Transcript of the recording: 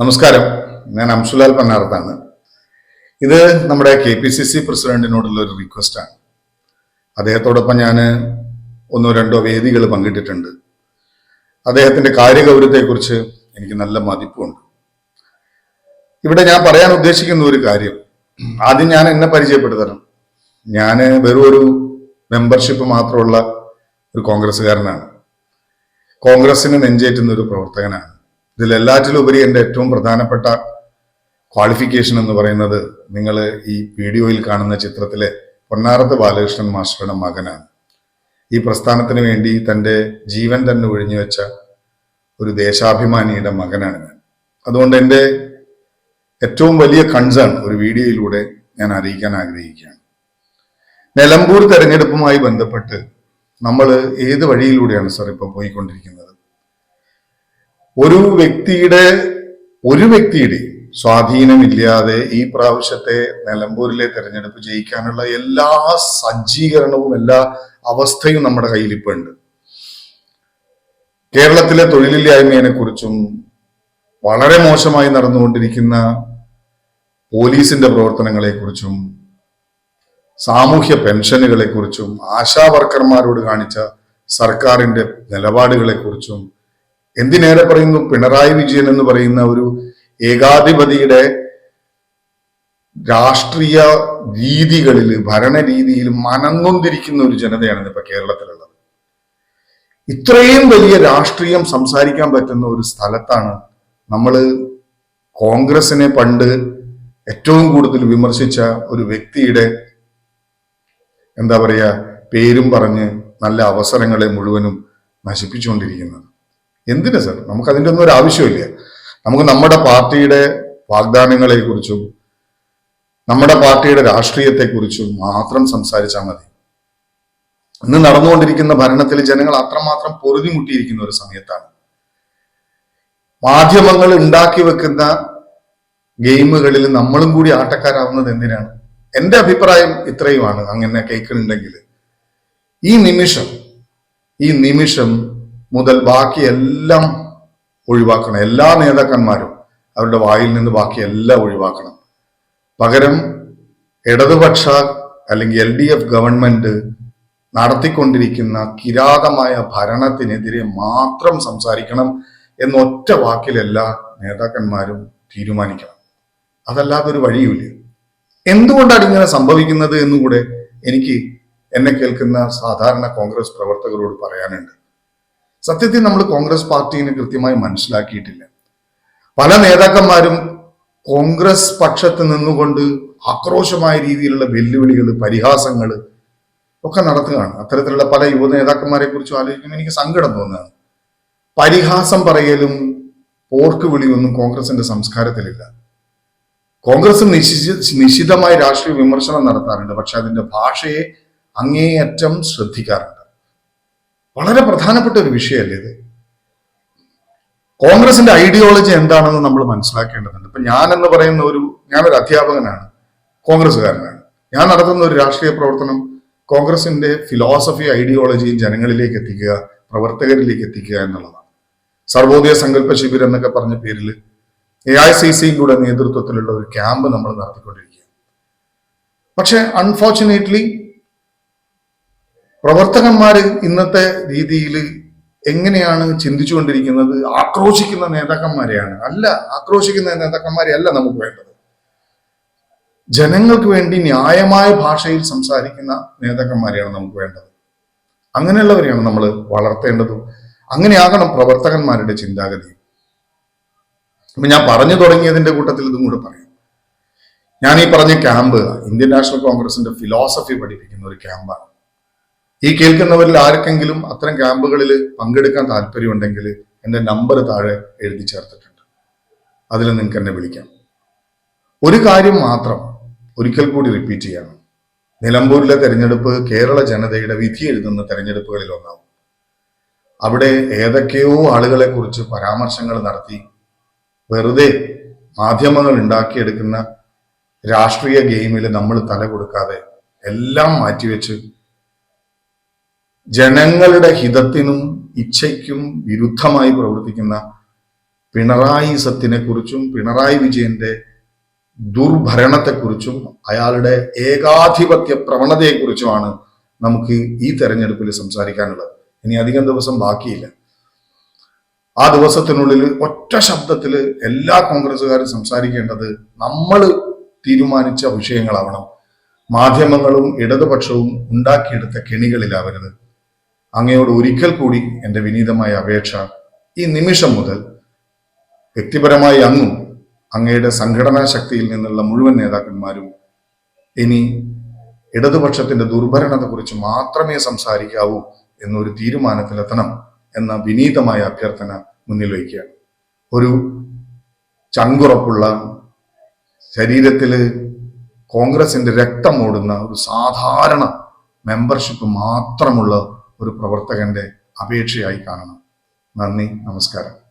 നമസ്കാരം. ഞാൻ അംശുലാൽ പന്നാർത്താണ് ഇത് നമ്മുടെ കെ പി സി സി പ്രസിഡന്റിനോടുള്ള ഒരു റിക്വസ്റ്റാണ്. അദ്ദേഹത്തോടൊപ്പം ഞാൻ ഒന്നോ രണ്ടോ വേദികൾ പങ്കിട്ടിട്ടുണ്ട്. അദ്ദേഹത്തിന്റെ കാര്യഗൗരവത്തെക്കുറിച്ച് എനിക്ക് നല്ല മതിപ്പുണ്ട്. ഇവിടെ ഞാൻ പറയാൻ ഉദ്ദേശിക്കുന്ന ഒരു കാര്യം. ആദ്യം ഞാൻ എന്നെ പരിചയപ്പെടുത്തണം. ഞാൻ വെറും ഒരു മെമ്പർഷിപ്പ് മാത്രമുള്ള ഒരു കോൺഗ്രസ്സുകാരനാണ്. കോൺഗ്രസിന് നെഞ്ചേറ്റുന്ന ഒരു പ്രവർത്തകനാണ്. ഇതിലെല്ലാറ്റിലും ഉപരി എന്റെ ഏറ്റവും പ്രധാനപ്പെട്ട ക്വാളിഫിക്കേഷൻ എന്ന് പറയുന്നത് നിങ്ങൾ ഈ വീഡിയോയിൽ കാണുന്ന ചിത്രത്തിലെ പൊന്നാറത്ത് ബാലകൃഷ്ണൻ മാസ്റ്ററുടെ മകനാണ്. ഈ പ്രസ്ഥാനത്തിന് വേണ്ടി തന്റെ ജീവൻ തന്നെ ഒഴിഞ്ഞു വെച്ച ഒരു ദേശാഭിമാനിയുടെ മകനാണ് ഞാൻ. അതുകൊണ്ട് എന്റെ ഏറ്റവും വലിയ കൺസേൺ ഒരു വീഡിയോയിലൂടെ ഞാൻ അറിയിക്കാൻ ആഗ്രഹിക്കുകയാണ്. നിലമ്പൂർ തെരഞ്ഞെടുപ്പുമായി ബന്ധപ്പെട്ട് നമ്മൾ ഏത് വഴിയിലൂടെയാണ് സാർ ഇപ്പോൾ പോയിക്കൊണ്ടിരിക്കുന്നത്? ഒരു വ്യക്തിയുടെ ഒരു വ്യക്തിയുടെ സ്വാധീനമില്ലാതെ ഈ പ്രാവശ്യത്തെ നിലമ്പൂരിലെ തെരഞ്ഞെടുപ്പ് ജയിക്കാനുള്ള എല്ലാ സജ്ജീകരണവും എല്ലാ അവസ്ഥയും നമ്മുടെ കയ്യിൽ ഇപ്പൊ ഉണ്ട് കേരളത്തിലെ തൊഴിലില്ലായ്മയെ കുറിച്ചും വളരെ മോശമായി നടന്നുകൊണ്ടിരിക്കുന്ന പോലീസിന്റെ പ്രവർത്തനങ്ങളെ കുറിച്ചും സാമൂഹ്യ പെൻഷനുകളെ കുറിച്ചും ആശാ വർക്കർമാരോട് കാണിച്ച സർക്കാരിന്റെ നിലപാടുകളെ കുറിച്ചും എന്തിനേറെ പറയുന്നു? പിണറായി വിജയൻ എന്ന് പറയുന്ന ഒരു ഏകാധിപതിയുടെ രാഷ്ട്രീയ രീതികളിൽ ഭരണരീതിയിൽ മനന്നൊന്തിരിക്കുന്ന ഒരു ജനതയാണ് ഇപ്പൊ കേരളത്തിലുള്ളത്. ഇത്രയും വലിയ രാഷ്ട്രീയം സംസാരിക്കാൻ പറ്റുന്ന ഒരു സ്ഥലത്താണ് നമ്മൾ കോൺഗ്രസിനെ പണ്ട് ഏറ്റവും കൂടുതൽ വിമർശിച്ച ഒരു വ്യക്തിയുടെ എന്താ പറയുക പേരും പറഞ്ഞ് നല്ല അവസരങ്ങളെ മുഴുവനും നശിപ്പിച്ചുകൊണ്ടിരിക്കുന്നത്. എന്തിനാ സർ? നമുക്ക് അതിന്റെ ഒന്നും ഒരു ആവശ്യമില്ല നമുക്ക് നമ്മുടെ പാർട്ടിയുടെ വാഗ്ദാനങ്ങളെ കുറിച്ചും നമ്മുടെ പാർട്ടിയുടെ രാഷ്ട്രീയത്തെക്കുറിച്ചും മാത്രം സംസാരിച്ചാൽ മതി. ഇന്ന് നടന്നുകൊണ്ടിരിക്കുന്ന ഭരണത്തിൽ ജനങ്ങൾ അത്രമാത്രം പൊറുതിമുട്ടിയിരിക്കുന്ന ഒരു സമയത്താണ്. മാധ്യമങ്ങൾ ഉണ്ടാക്കി വെക്കുന്ന ഗെയിമുകളിൽ നമ്മളും കൂടി ആട്ടക്കാരാവുന്നത് എന്തിനാണ്? എന്റെ അഭിപ്രായം ഇത്രയുമാണ്. അങ്ങനെ കേൾക്കുന്നുണ്ടെങ്കിൽ. ഈ നിമിഷം ഈ നിമിഷം മുതൽ ബാക്കി എല്ലാം ഒഴിവാക്കണം. എല്ലാ നേതാക്കന്മാരും അവരുടെ വായിൽ നിന്ന് ബാക്കി എല്ലാം ഒഴിവാക്കണം. പകരം ഇടതുപക്ഷ അല്ലെങ്കിൽ എൽ ഡി എഫ് ഗവൺമെന്റ് നടത്തിക്കൊണ്ടിരിക്കുന്ന കിരാതമായ ഭരണത്തിനെതിരെ മാത്രം സംസാരിക്കണം എന്നൊറ്റ വാക്കിൽ എല്ലാ നേതാക്കന്മാരും തീരുമാനിക്കണം. അതല്ലാതെ ഒരു വഴിയുമില്ല. എന്തുകൊണ്ടാണ് ഇങ്ങനെ സംഭവിക്കുന്നത് എന്നുകൂടെ എനിക്ക് എന്നെ കേൾക്കുന്ന സാധാരണ കോൺഗ്രസ് പ്രവർത്തകരോട് പറയാനുണ്ട്. സത്യത്തിൽ നമ്മൾ കോൺഗ്രസ് പാർട്ടിനെ കൃത്യമായി മനസ്സിലാക്കിയിട്ടില്ല. പല നേതാക്കന്മാരും കോൺഗ്രസ് പക്ഷത്ത് നിന്നുകൊണ്ട് ആക്രോശമായ രീതിയിലുള്ള വെല്ലുവിളികൾ പരിഹാസങ്ങൾ ഒക്കെ നടത്തുകയാണ്. അത്തരത്തിലുള്ള പല യുവ നേതാക്കന്മാരെ കുറിച്ച് ആലോചിക്കുമ്പോൾ എനിക്ക് സങ്കടം തോന്നുകയാണ്. പരിഹാസം പറയലും പോർക്ക് വിളിയൊന്നും കോൺഗ്രസിന്റെ സംസ്കാരത്തിലില്ല. കോൺഗ്രസ് നിശ്ചി നിശിതമായ രാഷ്ട്രീയ വിമർശനം നടത്താറുണ്ട് പക്ഷെ അതിന്റെ ഭാഷയെ അങ്ങേയറ്റം ശ്രദ്ധിക്കാറുണ്ട്. വളരെ പ്രധാനപ്പെട്ട ഒരു വിഷയമല്ലേ ഇത്? കോൺഗ്രസിന്റെ ഐഡിയോളജി എന്താണെന്ന് നമ്മൾ മനസ്സിലാക്കേണ്ടതുണ്ട്. ഇപ്പൊ ഞാൻ എന്ന് പറയുന്ന ഒരു ഞാനൊരു അധ്യാപകനാണ് കോൺഗ്രസ്സുകാരനാണ്. ഞാൻ നടത്തുന്ന ഒരു രാഷ്ട്രീയ പ്രവർത്തനം കോൺഗ്രസിന്റെ ഫിലോസഫി ഐഡിയോളജിയും ജനങ്ങളിലേക്ക് എത്തിക്കുക പ്രവർത്തകരിലേക്ക് എത്തിക്കുക എന്നുള്ളതാണ്. സർവോദയ സങ്കല്പ ശിബിരം എന്നൊക്കെ പറഞ്ഞ പേരിൽ എ ഐ സി സിയുടെ നേതൃത്വത്തിലുള്ള ഒരു ക്യാമ്പ് നമ്മൾ നടത്തിക്കൊണ്ടിരിക്കുക പക്ഷെ അൺഫോർച്ചുനേറ്റ്ലി പ്രവർത്തകന്മാര് ഇന്നത്തെ രീതിയിൽ എങ്ങനെയാണ് ചിന്തിച്ചുകൊണ്ടിരിക്കുന്നത്? ആക്രോശിക്കുന്ന നേതാക്കന്മാരെയാണ്. അല്ല ആക്രോശിക്കുന്ന നേതാക്കന്മാരെ അല്ല നമുക്ക് വേണ്ടത്. ജനങ്ങൾക്ക് വേണ്ടി ന്യായമായ ഭാഷയിൽ സംസാരിക്കുന്ന നേതാക്കന്മാരെയാണ് നമുക്ക് വേണ്ടത്. അങ്ങനെയുള്ളവരെയാണ് നമ്മൾ വളർത്തേണ്ടതും. അങ്ങനെയാകണം പ്രവർത്തകന്മാരുടെ ചിന്താഗതി. അപ്പൊ ഞാൻ പറഞ്ഞു തുടങ്ങിയതിന്റെ കൂട്ടത്തിൽ ഇതും കൂടെ പറയും. ഞാൻ ഈ പറഞ്ഞ ക്യാമ്പ് ഇന്ത്യൻ നാഷണൽ കോൺഗ്രസിന്റെ ഫിലോസഫി പഠിപ്പിക്കുന്ന ഒരു ക്യാമ്പാണ്. ഈ കേൾക്കുന്നവരിൽ ആർക്കെങ്കിലും അത്തരം ക്യാമ്പുകളിൽ പങ്കെടുക്കാൻ താല്പര്യമുണ്ടെങ്കിൽ എന്റെ നമ്പർ താഴെ എഴുതി ചേർത്തിട്ടുണ്ട്. അതിൽ നിങ്ങൾക്ക് എന്നെ വിളിക്കാം. ഒരു കാര്യം മാത്രം ഒരിക്കൽ കൂടി റിപ്പീറ്റ് ചെയ്യണം. നിലമ്പൂരിലെ തെരഞ്ഞെടുപ്പ് കേരള ജനതയുടെ വിധി എഴുതുന്ന തെരഞ്ഞെടുപ്പുകളിൽ ഒന്നാവും. അവിടെ ഏതൊക്കെയോ ആളുകളെ കുറിച്ച് പരാമർശങ്ങൾ നടത്തി വെറുതെ മാധ്യമങ്ങൾ ഉണ്ടാക്കിയെടുക്കുന്ന രാഷ്ട്രീയ ഗെയിമിൽ നമ്മൾ തല കൊടുക്കാതെ എല്ലാം മാറ്റിവെച്ച് ജനങ്ങളുടെ ഹിതത്തിനും ഇച്ഛയ്ക്കും വിരുദ്ധമായി പ്രവർത്തിക്കുന്ന പിണറായി സത്തിനെ കുറിച്ചും പിണറായി വിജയന്റെ ദുർഭരണത്തെക്കുറിച്ചും അയാളുടെ ഏകാധിപത്യ പ്രവണതയെക്കുറിച്ചുമാണ് നമുക്ക് ഈ തെരഞ്ഞെടുപ്പിൽ സംസാരിക്കാനുള്ളത്. ഇനി അധികം ദിവസം ബാക്കിയില്ല. ആ ദിവസത്തിനുള്ളിൽ ഒറ്റ ശബ്ദത്തിൽ എല്ലാ കോൺഗ്രസ്സുകാരും സംസാരിക്കേണ്ടത് നമ്മൾ തീരുമാനിച്ച വിഷയങ്ങളാവണം. മാധ്യമങ്ങളും ഇടതുപക്ഷവും ഉണ്ടാക്കിയെടുത്ത കെണികളിലാവരുത്. അങ്ങയോട് ഒരിക്കൽ കൂടി എന്റെ വിനീതമായ അപേക്ഷ ഈ നിമിഷം മുതൽ വ്യക്തിപരമായി അങ്ങും അങ്ങയുടെ സംഘടനാ ശക്തിയിൽ നിന്നുള്ള മുഴുവൻ നേതാക്കന്മാരും ഇനി ഇടതുപക്ഷത്തിന്റെ ദുർഭരണത്തെക്കുറിച്ച് മാത്രമേ സംസാരിക്കാവൂ എന്നൊരു തീരുമാനത്തിലെത്തണം എന്ന വിനീതമായ അഭ്യർത്ഥന മുന്നിൽ വയ്ക്കുകയാണ്. ഒരു ചങ്കുറപ്പുള്ള ശരീരത്തിൽ കോൺഗ്രസിന്റെ രക്തമോടുന്ന ഒരു സാധാരണ മെമ്പർഷിപ്പ് മാത്രമുള്ള ഒരു പ്രവർത്തകന്റെ അപേക്ഷയായി കാണണം. നന്ദി നമസ്കാരം.